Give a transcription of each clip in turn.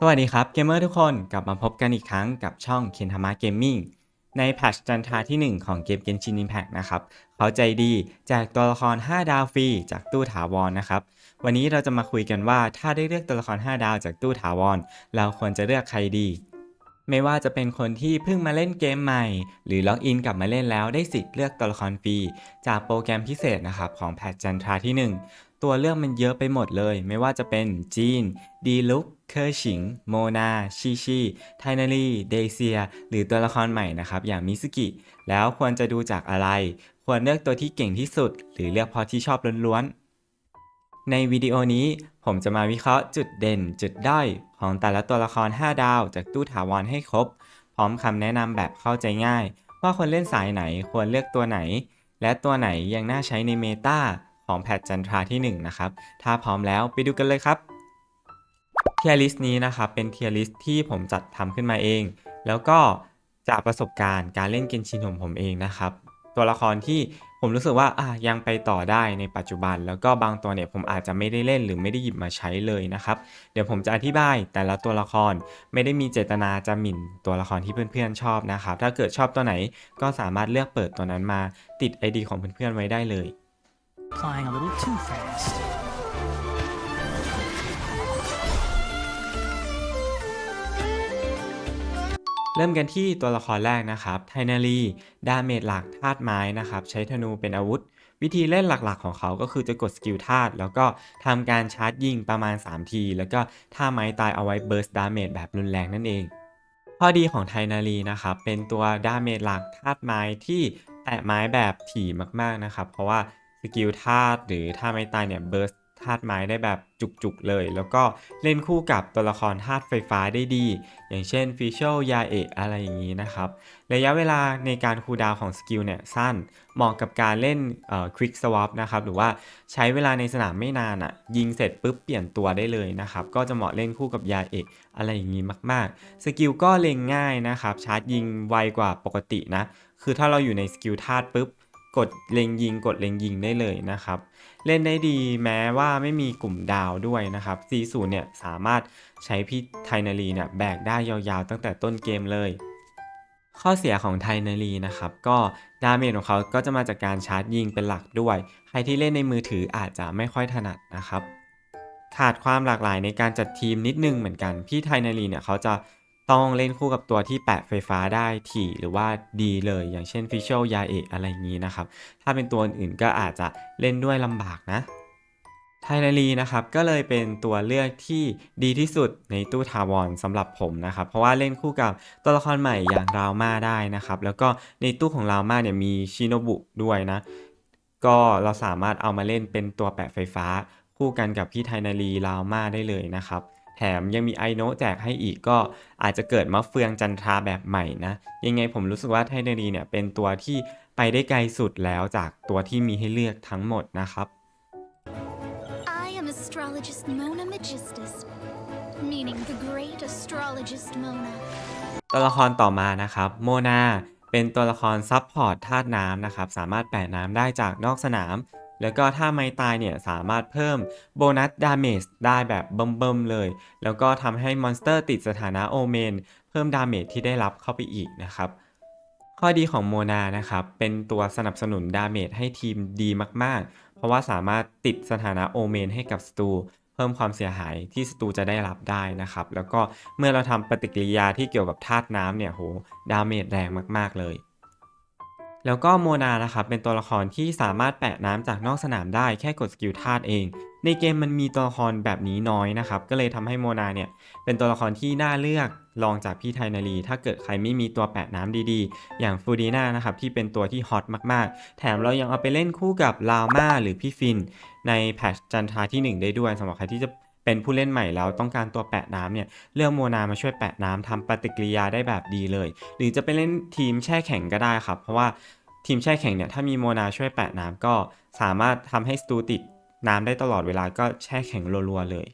สวัสดีครับเกมเมอร์ทุกคนกลับมาพบกันอีกครั้งกับช่องเคนทามะเกมมิ่งในแพทชจันทราที่ 1 ของเกม Genshin Impact นะครับเขาใจดีแจกตัวละคร 5 ดาวฟรีจากตู้ถาวรนะครับ วันนี้เราจะมาคุยกันว่าถ้าได้เลือกตัวละคร 5 ดาวจากตู้ถาวร เราควรจะเลือกใครดี ไม่ว่าจะเป็นคนที่เพิ่งมาเล่นเกมใหม่ หรือล็อกอินกลับมาเล่นแล้วได้สิทธิ์เลือกตัวละครฟรีจากโปรแกรมพิเศษนะครับของแพทจันทราที่ 1 ตัวเลือกมันเยอะไปหมดเลย ไม่ว่าจะเป็นจีนดีลุกเคอร์ชิง โมนา ชิชิ ไทนารีเดเซีย หรือตัวละครใหม่นะครับ อย่างมิสกิ แล้วควรจะดูจากอะไร ควรเลือกตัวที่เก่งที่สุด หรือเลือกพราะที่ชอบล้วนๆ ในวิดีโอนี้ผมจะมาวิเคราะห์จุดเด่นจุดด้อยของแต่ละตัวละคร 5 ดาว จากตู้ถาวรให้ครบ พร้อมคำแนะนำแบบเข้าใจง่าย ว่าควรเล่นสายไหนควรเลือกตัวไหน และตัวไหนยังน่าใช้ในเมตาของแพทจันทราที่ 1 นะครับ ถ้าพร้อมแล้วไปดูกันเลยครับเทียริสต์นี้นะครับเป็นเทียริสต์ที่ผมจัดทำขึ้นมาเอง แล้วก็จากประสบการณ์การเล่นเกนชินของผมเองนะครับ ตัวละครที่ ผมรู้สึกว่าอะยังไปต่อได้ในปัจจุบัน แล้วก็บางตัวเนี่ยผมอาจจะไม่ได้เล่นหรือไม่ได้หยิบมาใช้เลยนะครับ เดี๋ยวผมจะอธิบายแต่ละตัวละครไม่ได้มีเจตนาจะหมิ่นตัวละครที่เพื่อนๆชอบนะครับ ถ้าเกิดชอบตัวไหนก็สามารถเลือกเปิดตัวนั้นมาติด ID ของเพื่อนๆไว้ได้เลย flying a little too fast. เริ่มกันที่ตัวละครแรกนะครับ ไทนารีดาเมจหลักธาตุไม้นะครับ ใช้ธนูเป็นอาวุธ วิธีเล่นหลักๆของเขาก็คือจะกดสกิลธาตุแล้วก็ทำการชาร์จยิงประมาณ 3 ที แล้วก็ท่าไม้ตายเอาไว้เบิร์สดาเมจแบบรุนแรงนั่นเอง ข้อดีของไทนารีนะครับ เป็นตัวดาเมจหลักธาตุไม้ที่แตะไม้แบบถี่มากๆนะครับ เพราะว่าสกิลธาตุหรือท่าไม้ตายเนี่ยเบิร์ส ธาตุไม้ได้แบบจุกๆเลย แล้วก็เล่นคู่กับตัวละครธาตุไฟฟ้าได้ดี อย่างเช่นฟิชเชลยาเอะอะไรอย่างนี้นะครับ ระยะเวลาในการคูลดาวของสกิลเนี่ยสั้น เหมาะกับการเล่นควิกสวอปนะครับ หรือว่าใช้เวลาในสนามไม่นานอะ่ะ ยิงเสร็จปุ๊บเปลี่ยนตัวได้เลยนะครับ ก็จะเหมาะเล่นคู่กับยาเอะอะไรอย่างนี้มากๆ สกิลก็เล็งง่ายนะครับ ชาร์จยิงไวกว่าปกตินะ คือถ้าเราอยู่ในสกิลธาตุปุ๊บ กดเล็งยิงกดเล็งยิงได้เลยนะครับ เล่นได้ดีแม้ว่าไม่มีกลุ่มดาวด้วยนะครับ C0 เนี่ยสามารถใช้พี่ไทนารีเนี่ยแบกได้ยาวๆ ตั้งแต่ต้นเกมเลย ข้อเสียของไทนารีนะครับ ก็ดาเมจของเขาก็จะมาจากการชาร์จยิงเป็นหลักด้วย ใครที่เล่นในมือถืออาจจะไม่ค่อยถนัดนะครับ ขาดความหลากหลายในการจัดทีมนิดนึงเหมือนกัน พี่ไทนารีเนี่ยเขาจะ ต้องเล่นคู่กับตัวที่แปะไฟฟ้าได้ถี่หรือว่าดีเลย อย่างเช่นฟิชเชลยาเอะอะไรอย่างนี้นะครับ ถ้าเป็นตัวอื่นก็อาจจะเล่นด้วยลำบากนะไทนารีนะครับก็เลยเป็นตัวเลือกที่ดีที่สุดในตู้ทาวอนสำหรับผมนะครับเพราะว่าเล่นคู่กับตัวละครใหม่อย่างราวมาได้นะครับแล้วก็ในตู้ของราวมาเนี่ยมีชิโนบุด้วยนะก็เราสามารถเอามาเล่นเป็นตัวแปะไฟฟ้า คู่กันกับพี่ไทนารีราวมาได้เลยนะครับ แถมยังมีไอโนะแจกให้อีกก็อาจจะเกิดมะเฟืองจันทราแบบใหม่นะ ยังไงผมรู้สึกว่าไทนารีเนี่ยเป็นตัวที่ไปได้ไกลสุดแล้วจากตัวที่มีให้เลือกทั้งหมดนะครับ I am astrologist Mona Magistus, meaning the great astrologist Mona. ตัวละครต่อมานะครับโมนาเป็นตัวละครซับพอร์ตธาตุน้ำนะครับ สามารถแปะน้ำได้จากนอกสนาม แล้วก็ถ้าไม่ตายเนี่ยสามารถเพิ่มโบนัสดาเมจได้แบบเบิ่มๆเลย แล้วก็ทำให้มอนสเตอร์ติดสถานะโอเมนเพิ่มดาเมจที่ได้รับเข้าไปอีกนะครับ ข้อดีของโมนานะครับเป็นตัวสนับสนุนดาเมจให้ทีมดีมากๆ เพราะว่าสามารถติดสถานะโอเมนให้กับศัตรูเพิ่มความเสียหายที่ศัตรูจะได้รับได้นะครับ แล้วก็เมื่อเราทำปฏิกิริยาที่เกี่ยวกับธาตุน้ำเนี่ยโหดาเมจแรงมากๆเลย แล้วก็โมนานะครับเป็นตัวละครที่สามารถแปะน้ำจากนอกสนามได้แค่กดสกิลธาตุเอง ในเกมมันมีตัวละครแบบนี้น้อยนะครับ ก็เลยทำให้โมนาเนี่ยเป็นตัวละครที่น่าเลือกรองจากพี่ไทนารี ถ้าเกิดใครไม่มีตัวแปะน้ำดีๆ อย่างฟูดีนานะครับที่เป็นตัวที่ฮอตมากๆ แถมเรายังเอาไปเล่นคู่กับลาวมาหรือพี่ฟิน ในแพทชจันทราที่ 1 ได้ด้วยสำหรับใครที่จะเป็นผู้เล่นใหม่แล้วต้องการตัวแปะน้ำเนี่ยเลือกโมนามาช่วยแปะน้ำทำปฏิกิริยาได้แบบดีเลย หรือจะไปเล่นทีมแช่แข็งก็ได้ครับ เพราะว่า ทีมแช่แข็งเนี่ยถ้ามีโมนาช่วยแปะน้ำก็สามารถทำให้สตูติดน้ำได้ตลอดเวลาก็แช่แข็งรัวๆเลย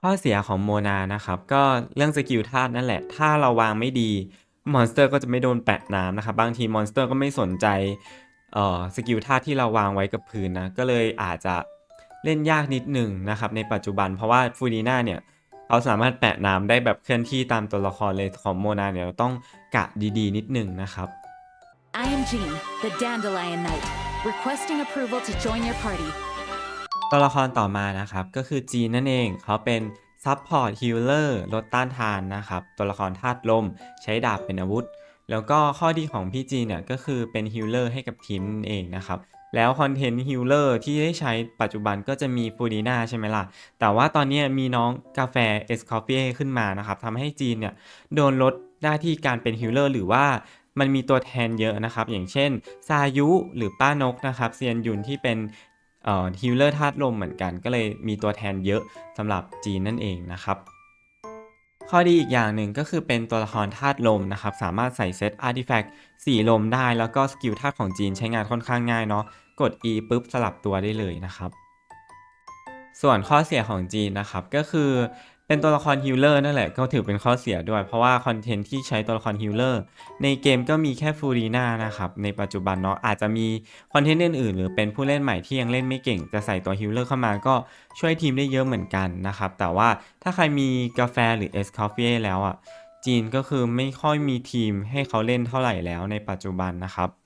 ข้อเสียของโมนานะครับ ก็เรื่องสกิลธาตุนั่นแหละ ถ้าเราวางไม่ดีมอนสเตอร์ก็จะไม่โดนแปะน้ำนะครับ บางทีมอนสเตอร์ก็ไม่สนใจเอ่อสกิลธาตุที่เราวางไว้กับพื้นนะ ก็เลยอาจจะเล่นยากนิดหนึ่งนะครับ ในปัจจุบันเพราะว่าฟูดีน่าเนี่ยเขาสามารถแปะน้ำได้แบบเคลื่อนที่ตามตัวละครเลยของโมนาเนี่ยเราต้องกะดีๆ นิดหนึ่งนะครับ I am Jean, the Dandelion Knight, requesting approval to join your party. ตัวละครต่อมานะครับก็คือจีนนั่นเองเขาเป็นซับพอร์ตฮิลเลอร์ลดต้านทานนะครับ ตัวละครธาตุลมใช้ดาบเป็นอาวุธ แล้วก็ข้อดีของพี่จีนเนี่ยก็คือเป็นฮิลเลอร์ให้กับทีมนั่นเองนะครับ แล้วคอนเทนต์ฮิลเลอร์ที่ได้ใช้ปัจจุบันก็จะมีฟูดีนาใช่ไหมล่ะ แต่ว่าตอนนี้มีน้องกาแฟเอสคอเปีขึ้นมานะครับทำให้จีนเนี่ยโดนลดหน้าที่การเป็นฮิลเลอร์หรือว่า มันมีตัวแทนเยอะนะครับ อย่างเช่น ซายุหรือป้านกนะครับเซียนยุนที่เป็นฮิลเลอร์ธาตุลมเหมือนกัน ก็เลยมีตัวแทนเยอะสำหรับจีนนั่นเองนะครับข้อดีอีกอย่างหนึ่งก็คือเป็นตัวละครธาตุลมนะครับ สามารถใส่เซตอาร์ติแฟกต์สีลมได้ แล้วก็สกิลธาตุของจีนใช้งานค่อนข้างง่ายเนาะกด E ปุ๊บสลับตัวได้เลยนะครับ ส่วนข้อเสียของจีนนะครับก็คือเป็นตัวละครฮิลเลอร์นั่นแหละก็ถือเป็นข้อเสียด้วย เพราะว่าคอนเทนต์ที่ใช้ตัวละครฮิลเลอร์ในเกมก็มีแค่ฟูรีนานะครับ ในปัจจุบันเนาะอาจจะมีคอนเทนต์อื่นๆ หรือเป็นผู้เล่นใหม่ที่ยังเล่นไม่เก่ง จะใส่ตัวฮิลเลอร์เข้ามาก็ช่วยทีมได้เยอะเหมือนกันนะครับ แต่ว่าถ้าใครมีกาแฟหรือเอสคอฟเฟ่แล้วอะจีนก็คือไม่ค่อยมีทีมให้เขาเล่นเท่าไหร่แล้วในปัจจุบันนะครับ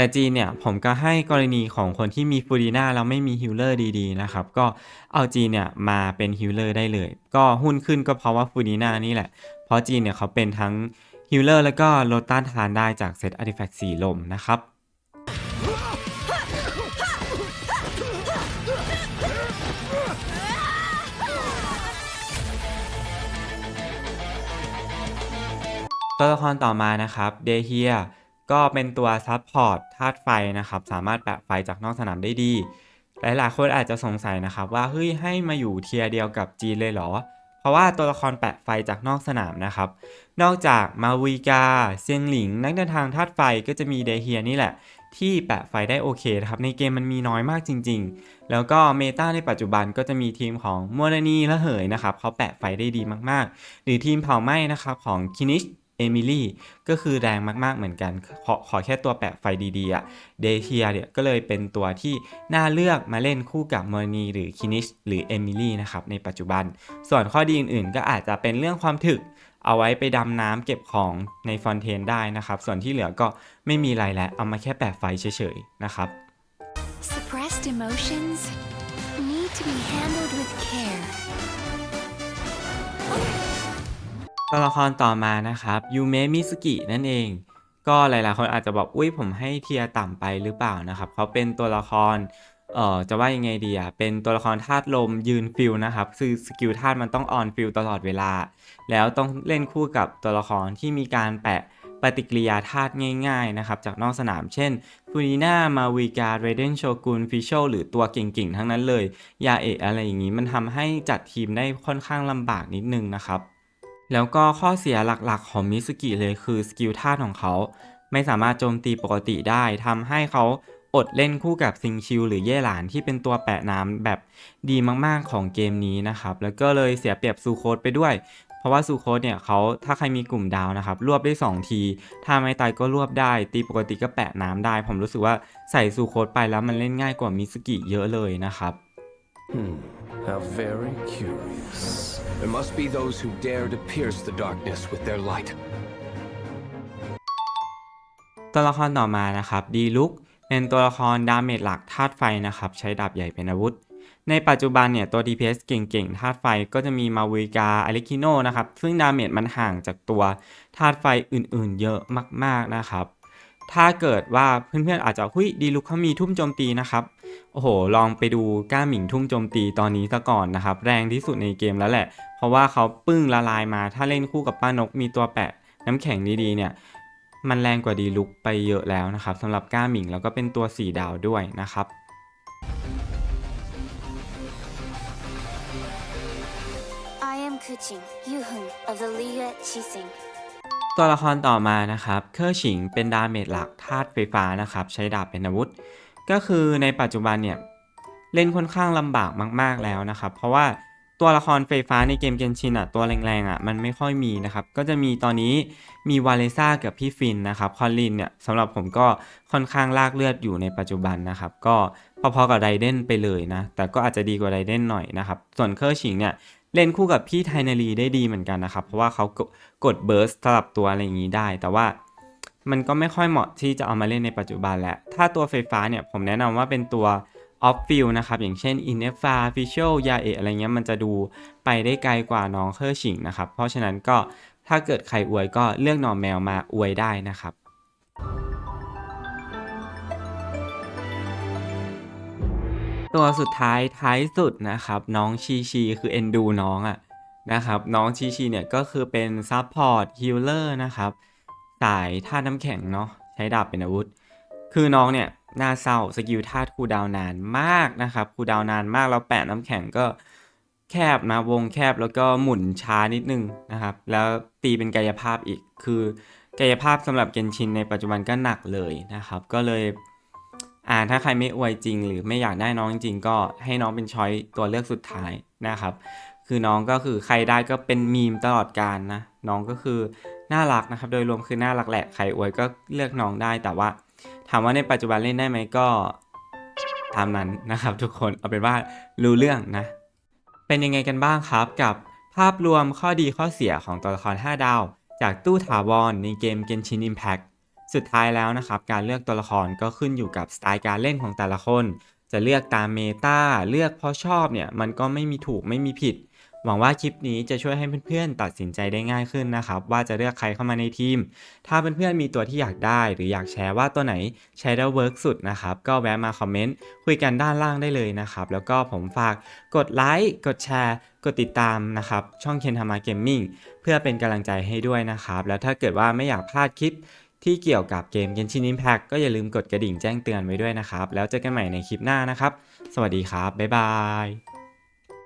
แต่จีนเนี่ยผมก็ให้กรณีของคนที่มีฟูรีนาแล้วไม่มีฮิลเลอร์ดีๆนะครับก็เอาจีนเนี่ยมาเป็นฮิลเลอร์ได้เลย ก็หุ้นขึ้นก็เพราะว่าฟูรีนานี่แหละ เพราะจีนเนี่ยเขาเป็นทั้งฮิลเลอร์แล้วก็ลดต้านทานได้จากเซตอาร์ติแฟกต์สีลมนะครับตัวละครต่อมานะครับเดเฮีย ก็เป็นตัวซับพอร์ตธาตุไฟนะครับ สามารถแปะไฟจากนอกสนามได้ดี หลายๆคนอาจจะสงสัยนะครับว่าเฮ้ยให้มาอยู่เทียร์เดียวกับจีนเลยเหรอ เพราะว่าตัวละครแปะไฟจากนอกสนามนะครับ นอกจากมาวิกาเซียงหลิง นักเดินทางธาตุไฟก็จะมีเดเฮียนี่แหละ ที่แปะไฟได้โอเคนะครับในเกมมันมีน้อยมากจริง ๆ แล้วก็เมตาในปัจจุบันก็จะมีทีมของมัวนานีและเหยนะครับเขาแปะไฟได้ดีมากๆ หรือทีมเผาไหม้นะครับของคินิช เอมิลี่ก็คือแรงมาก ๆ เหมือนกันขอขอแค่ตัวแปะไฟดีๆอะเดเทียเนี่ยก็เลยเป็นตัวที่น่าเลือกมาเล่นคู่กับเมอร์นีหรือคินิชหรือเอมิลี่นะครับในปัจจุบัน ส่วนข้อดีอื่นๆ ก็อาจจะเป็นเรื่องความถึกเอาไว้ไปดำน้ำเก็บของในฟอนเทนได้นะครับ ส่วนที่เหลือก็ไม่มีอะไรแล้วเอามาแค่แปะไฟเฉยๆนะครับ Suppressed emotions ตัวละครต่อมานะครับยูเมะมิสกินั่นเอง ก็หลายๆ คนอาจจะบอกอุ้ยผมให้เทียต่ำไปหรือเปล่านะครับเขาเป็นตัวละครเอ่อจะว่ายังไงดีอะ เป็นตัวละครธาตุลมยืนฟิลนะครับ คือสกิลธาตุมันต้องออนฟิลตลอดเวลา แล้วต้องเล่นคู่กับตัวละครที่มีการแปะปฏิกิริยาธาตุง่าย ๆ นะครับ จากนอกสนามเช่นฟูนิน่ามาวิกาเรเดนโชกุนฟิชโชหรือตัวเก่งๆ ทั้งนั้นเลย ยาเอะอะไรอย่างนี้มันทำให้จัดทีมได้ค่อนข้างลำบากนิดนึงนะครับ แล้วก็ข้อเสียหลักๆของมิสกิเลยคือสกิลธาตุของเขา ไม่สามารถโจมตีปกติได้ทำให้เขาอดเล่นคู่กับซิงชิวหรือเย่หลานที่เป็นตัวแปะน้ำแบบดีมากๆของเกมนี้นะครับ แล้วก็เลยเสียเปรียบซูโคดไปด้วย เพราะว่าซูโคดเนี่ยเขาถ้าใครมีกลุ่มดาวนะครับ รวบได้ 2 ที ถ้าไม่ตายก็รวบได้ ตีปกติก็แปะน้ำได้ ผมรู้สึกว่าใส่ซูโคดไปแล้วมันเล่นง่ายกว่ามิสกิเยอะเลยนะครับ Hmm, how very curious. There must be those who dare to pierce the darkness with their light. ตัวละครต่อมานะครับดีลุกเป็นตัวละครดาเมจหลักธาตุไฟนะครับใช้ดาบใหญ่เป็นอาวุธ ในปัจจุบันเนี่ยตัว DPS เก่งๆธาตุไฟก็จะมีมาวิกาอ l ลิคิโนนะครับซึ่งดาเมจมันห่างจากตัวธาตุไฟอื่นๆ เยอะมากๆนะครับ ถ้าเกิดว่าเพื่อนๆอาจจะหุยดีลุกเขามีทุ่มโจมตีนะครับ โอ้โห ลองไปดูก้าหมิงทุ่มโจมตีตอนนี้ซะก่อนนะครับ แรงที่สุดในเกมแล้วแหละ เพราะว่าเขาปึ้งละลายมา ถ้าเล่นคู่กับป้านกมีตัวแปะน้ำแข็งดีๆเนี่ยมันแรงกว่าดีลุกไปเยอะแล้วนะครับสำหรับก้าหมิงแล้วก็เป็นตัว 4 ดาวด้วยนะครับ ตัวละครต่อมานะครับเคอร์ฉิงเป็นดาเมจหลักธาตุไฟฟ้านะครับ ใช้ดาบเป็นอาวุธ ก็คือในปัจจุบันเนี่ยเล่นค่อนข้างลำบากมาก ๆแล้วนะครับ เพราะว่าตัวละครไฟฟ้าในเกมเกนชินอะตัวแรงๆอะมันไม่ค่อยมีนะครับ ก็จะมีตอนนี้มีวาเลซ่ากับพี่ฟินนะครับคอนลินเนี่ยสำหรับผมก็ค่อนข้างลากเลือดอยู่ในปัจจุบันนะครับ ก็พอๆกับไรเดนไปเลยนะ แต่ก็อาจจะดีกว่าไรเดนหน่อยนะครับ ส่วนเคอร์ฉิงเนี่ย เล่นคู่กับพี่ไทนารีได้ดีเหมือนกันนะครับ เพราะว่าเขากกดเบิร์สสลับตัวอะไรอย่างนี้ได้ แต่ว่ามันก็ไม่ค่อยเหมาะที่จะเอามาเล่นในปัจจุบันแหล้วถ้าตัวไฟฟ้าเนี่ยผมแนะนำว่าเป็นตัว off field นะครับ อย่างเช่น i n f a f i s h a l y a e ออะไรเงี้ยมันจะดูไปได้ไกลกว่าน้องเคอร์ชิงนะครับ เพราะฉะนั้นก็ถ้าเกิดใครอวยก็เลือกหนอแมวมาอวยได้นะครับ ตัวสุดท้ายท้ายสุดนะครับน้องชีชีคือเอ็นดูน้องอะนะครับน้องชีชีเนี่ยก็คือเป็นซัพพอร์ตฮิลเลอร์นะครับสายท่าน้ำแข็งเนาะใช้ดาบเป็นอาวุธ คือน้องเนี่ยน่าเศร้าสกิลธาคูดาวนานมากนะครับคูดาวน์นานมากแล้วแปะน้ำแข็งก็แคบนะวงแคบแล้วก็หมุนช้านิดนึงนะครับ แล้วตีเป็นกายภาพอีกคือกายภาพสำหรับเกนชินในปัจจุบันก็หนักเลยนะครับ ก็เลย อ่าถ้าใครไม่อวยจริง หรือไม่อยากได้น้องจริงก็ให้น้องเป็นช้อยตัวเลือกสุดท้ายนะครับ คือน้องก็คือใครได้ก็เป็นมีมตลอดการนะน้องก็คือน่ารักนะครับ โดยรวมคือน่ารักแหละใครอวยก็เลือกน้องได้แต่ว่า ถามว่าในปัจจุบันเล่นได้ไหมก็ตามนั้นนะครับ ทุกคนเอาเป็นว่ารู้เรื่องนะ เป็นยังไงกันบ้างครับกับภาพรวมข้อดีข้อเสียของตัวละคร 5 ดาว จากตู้ถาวรในเกม Genshin Impact สุดท้ายแล้วนะครับการเลือกตัวละครก็ขึ้นอยู่กับสไตล์การเล่นของแต่ละคน จะเลือกตามเมตาเลือกเพราะชอบเนี่ยมันก็ไม่มีถูกไม่มีผิด หวังว่าคลิปนี้จะช่วยให้เพื่อนๆตัดสินใจได้ง่ายขึ้นนะครับว่าจะเลือกใครเข้ามาในทีม ถ้าเพื่อนๆมีตัวที่อยากได้หรืออยากแชร์ว่าตัวไหนใช้แล้วเวิร์กสุดนะครับก็แวะมาคอมเมนต์คุยกันด้านล่างได้เลยนะครับแล้วก็ผมฝากกดไลค์กดแชร์กดติดตามนะครับช่องเคนทามาเกมมิ่งเพื่อเป็นกำลังใจให้ด้วยนะครับแล้วถ้าเกิดว่าไม่อยากพลาดคลิป ที่เกี่ยวกับเกม Genshin Impact ก็อย่าลืมกดกระดิ่งแจ้งเตือนไว้ด้วยนะครับ แล้วเจอกันใหม่ในคลิปหน้านะครับ สวัสดีครับ บ๊ายบาย